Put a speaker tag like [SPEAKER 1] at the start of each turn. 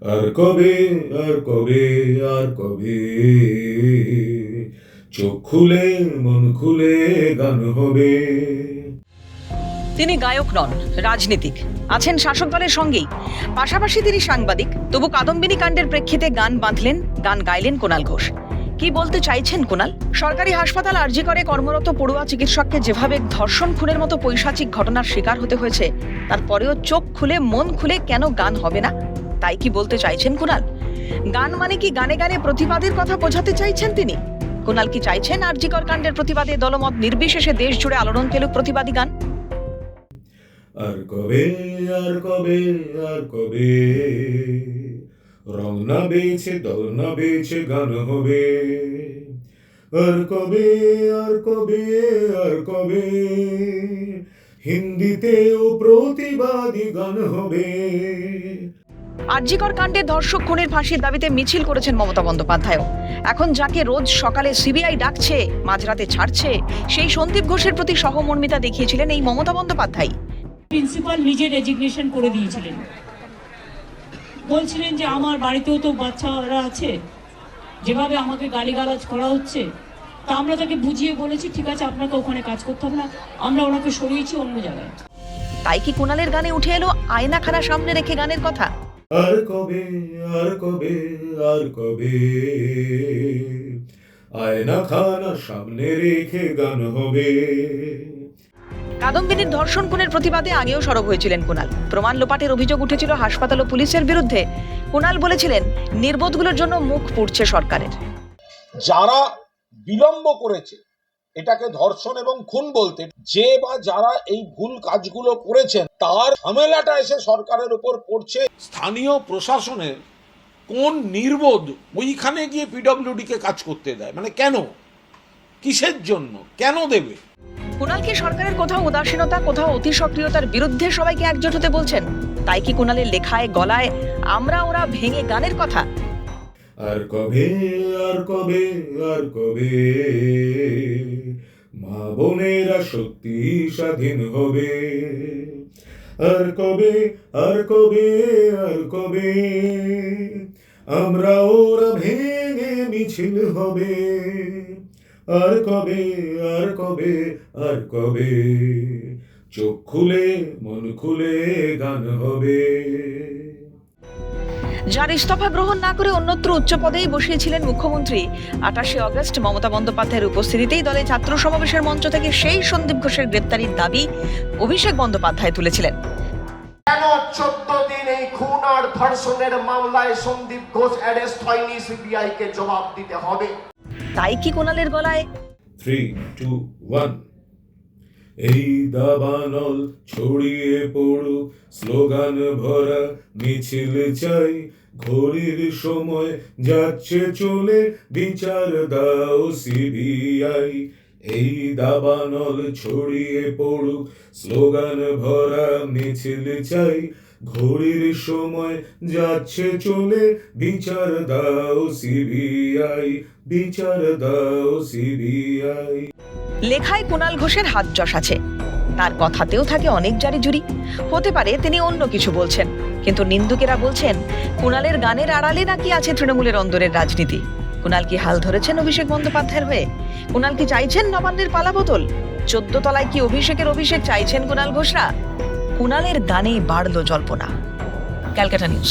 [SPEAKER 1] আর কবে আর কবে আর কবে? চোখ খুলে, মন খুলে গান হবে।
[SPEAKER 2] তিনি গায়ক নন, রাজনীতিক। আছেন শাসক দলের সঙ্গেই। পাশাপাশি তিনি সাংবাদিক। তবু কাদম্বিনী কাণ্ডের প্রেক্ষিতে গান বাঁধলেন, গান গাইলেন কোনাল ঘোষ। কি বলতে চাইছেন কোনাল? সরকারি হাসপাতাল আরজি করে কর্মরত পড়ুয়া চিকিৎসককে যেভাবে ধর্ষণ খুনের মতো পৈশাচিক ঘটনার শিকার হতে হয়েছে, তারপরেও চোখ খুলে, মন খুলে কেন গান হবে না? তাই কি বলতে চাইছেন কুনাল? গান মানে কি গানে গানে প্রতিবাদের কথা বোঝাতে চাইছেন তিনি? কুনাল কি চাইছেন আরজিকর কাণ্ডের প্রতিবাদে দলমত নির্বিশেষে দেশ জুড়ে আলোড়ন পেলুক প্রতিবাদী গান?
[SPEAKER 1] আর কবে আর কবে আর কবে? রং না বেছে, দল না বেছে গান হবে। আর কবে আর কবে আর কবে? হিন্দিতেও প্রতিবাদী গান হবে।
[SPEAKER 2] আরজিকর কাণ্ডে ধর্ষক খুনের ফাঁসির দাবিতে মিছিল করেছেন মমতা বন্দ্যোপাধ্যায় এখন যাকে রোজ সকালে সিবিআই ডাকছে মাঝরাতে ছাড়ছে সেই সন্দীপ ঘোষের প্রতি সহমর্মিতা দেখিয়েছিলেন এই মমতা বন্দ্যোপাধ্যায়
[SPEAKER 3] প্রিন্সিপাল নিজে রেজিগনেশন করে দিয়েছিলেন। বলছিলেন যে আমার বাড়িতেও তো বাচ্চারা আছে যেভাবে আমাকে গালিগালাজ করা হচ্ছে তা আমরা তাকে বুঝিয়ে বলেছি ঠিক আছে আপনাকে ওখানে কাজ করতে হবে না আমরা ওনাকে সরিয়েছি অন্য জায়গায়।
[SPEAKER 2] তাই কি কুণালের গানে উঠে এলো আয়নাখানা সামনে রেখে গানের কথা?
[SPEAKER 1] আর কবে আর কবে আর কবে? আয়না খানা সামনে রেখে গান হবে।
[SPEAKER 2] কাদম্বিনীর ধর্ষণ খুনের প্রতিবাদে আগেও সরব হয়েছিলেন কুণাল। প্রমাণ লোপাটের অভিযোগ উঠেছিল হাসপাতাল ও পুলিশের বিরুদ্ধে। কুণাল বলেছিলেন নির্বোধগুলোর জন্য মুখ পুড়ছে সরকারের।
[SPEAKER 4] যারা বিলম্ব করেছে এটাকে ধর্ষণ এবং খুন বলতে যে বা যারা এই ভুল কাজগুলো করেছেন তার ঝামেলাটা এসে সরকারের উপর পড়ছে। স্থানীয় প্রশাসনের কোন নির্বোধ ওইখানে গিয়ে পিডব্লিউডি কে কাজ করতে দেয়? মানে কেন? কিসের জন্য? কেন দেবে?
[SPEAKER 2] কুণালকে সরকারের কোথাও উদাসীনতা কোথাও অতি সক্রিয়তার বিরুদ্ধে সবাইকে একজোট হতে বলছেন? তাই কি কুণালের লেখায় গলায় আমরা ওরা ভেঙে গানের কথা?
[SPEAKER 1] আর কবে আর কবে আর কবে? মা বোনেরা সত্যি স্বাধীন হবে। আর কবে আর কবে আর কবে? আমরা ওরা ভেঙে মিছিল হবে। আর কবে আর কবে আর কবে? চোখ খুলে, মন খুলে গান হবে।
[SPEAKER 2] যার ইস্তফা গ্রহণ না করে অন্যত্র উচ্চ পদেই বসিয়েছিলেন মুখ্যমন্ত্রী। আঠাশে অগস্ট মমতা বন্দ্যোপাধ্যায়ের উপস্থিতিতেই দলে ছাত্র সমাবেশের মঞ্চ থেকে সেই সন্দীপ ঘোষের গ্রেপ্তারির দাবি অভিষেক বন্দ্যোপাধ্যায় তুলেছিলেন।
[SPEAKER 5] কেন চোদ্দ দিন এই খুন আর ধর্ষণের মামলায় সন্দীপ ঘোষ অ্যারেস্ট হয়নি সিবিআই কে জবাব দিতে হবে?
[SPEAKER 2] তাই কি কোনালের গলায়?
[SPEAKER 1] থ্রি টু ওয়ান এই দাবানল ছড়িয়ে পড়ুক, স্লোগান ভরা মিছিল চাই। ঘড়ির সময় যাচ্ছে চলে, বিচার দাও সিবিআই। এই দাবানল ছড়িয়ে পড়ুক, স্লোগান ভরা মিছিল চাই। ঘড়ির সময় যাচ্ছে চলে, বিচার দাও সিবিআই। বিচার দাও সিবিআই।
[SPEAKER 2] লেখায় কুণাল ঘোষের হাত যশ আছে। তার কথাতেও থাকে অনেক জারি জুরি। হতে পারে তিনি অন্য কিছু বলছেন, কিন্তু নিন্দুকেরা বলছেন, কুণালের গানের আড়ালে নাকি আছে তৃণমূলের অন্দরের রাজনীতি। কুণাল কি হাল ধরেছেন অভিষেক বন্দ্যোপাধ্যায়ের হয়ে? কুণাল কি চাইছেন নবান্নের পালাবদল চোদ্দ তলায় কি অভিষেকের অভিষেক চাইছেন কুণাল ঘোষরা? কুণালের গানেই বাড়ল জল্পনা। Calcutta news.